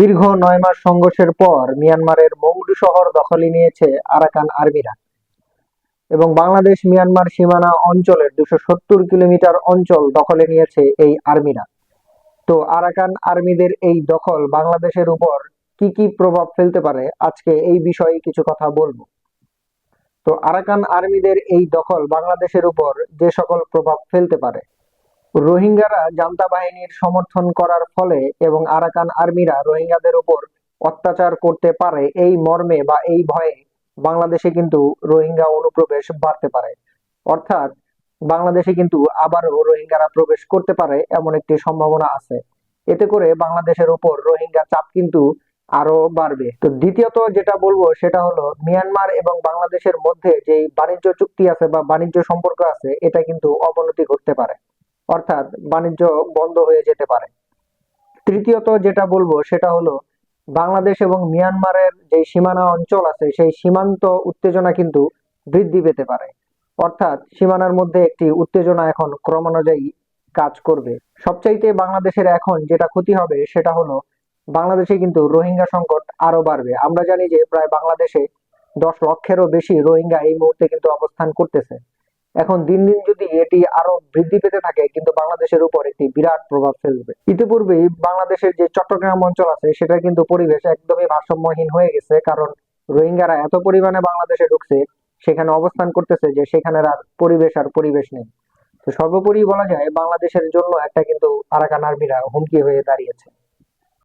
দীর্ঘ নয় মাস সংঘর্ষের পর মিয়ানমারের মংডু শহর দখলে নিয়েছে আরাকান আর্মিরা এবং বাংলাদেশ মিয়ানমার সীমানা অঞ্চলের দুশো সত্তর কিলোমিটার অঞ্চল দখলে নিয়েছে এই আর্মিরা। তো আরাকান আর্মিদের এই দখল বাংলাদেশের উপর কি কি প্রভাব ফেলতে পারে? আজকে এই বিষয়ে কিছু কথা বলব। তো আরাকান আর্মিদের এই দখল বাংলাদেশের উপর যে সকল প্রভাব ফেলতে পারে রোহিঙ্গারা জান্তা বাহিনীর সমর্থন করার ফলে এবং আরাকান আর্মিরা রোহিঙ্গাদের উপর অত্যাচার করতে পারে, এই মর্মে বা এই ভয়ে বাংলাদেশে কিন্তু রোহিঙ্গা অনুপ্রবেশ বাড়তে পারে। অর্থাৎ বাংলাদেশে কিন্তু আবারও রোহিঙ্গারা প্রবেশ করতে পারে এমন একটি সম্ভাবনা আছে। এতে করে বাংলাদেশের উপর রোহিঙ্গা চাপ কিন্তু আরও বাড়বে। তো দ্বিতীয়ত যেটা বলব সেটা হলো মিয়ানমার এবং বাংলাদেশের মধ্যে যে বাণিজ্য চুক্তি আছে বা বাণিজ্য সম্পর্ক আছে, এটা কিন্তু অবনতি ঘটতে পারে। অর্থাৎ বাণিজ্য বন্ধ হয়ে যেতে পারে। তৃতীয়ত যেটা বলব সেটা হলো, বাংলাদেশ এবং মিয়ানমারের যে সীমানা অঞ্চল আছে, সেই সীমান্ত উত্তেজনা কিন্তু বৃদ্ধি পেতে পারে। অর্থাৎ সীমানার মধ্যে একটি উত্তেজনা এখন ক্রমানুযায়ী কাজ করবে। সবচাইতে বাংলাদেশের এখন যেটা ক্ষতি হবে সেটা হলো, বাংলাদেশে কিন্তু রোহিঙ্গা সংকট আরও বাড়বে। আমরা জানি যে প্রায় বাংলাদেশে দশ লক্ষেরও বেশি রোহিঙ্গা এই মুহূর্তে কিন্তু অবস্থান করতেছে। এখন দিন দিন যদি এটি আরও বৃদ্ধি পেতে থাকে, কিন্তু বাংলাদেশের উপর একটি বিরাট প্রভাব ফেলবে। ইতিপূর্বেই বাংলাদেশের যে চট্টগ্রাম অঞ্চল আছে সেটা কিন্তু পরিবেশ একদমই ভারসাম্যহীন হয়ে গেছে, কারণ রোহিঙ্গারা এত পরিমাণে বাংলাদেশে ঢুকছে, সেখানে অবস্থান করতেছে যে সেখানে আর পরিবেশ আর পরিবেশ নেই। তো সর্বোপরি বলা যায়, বাংলাদেশের জন্য একটা কিন্তু আরাকান আর্মিরা হুমকি হয়ে দাঁড়িয়েছে।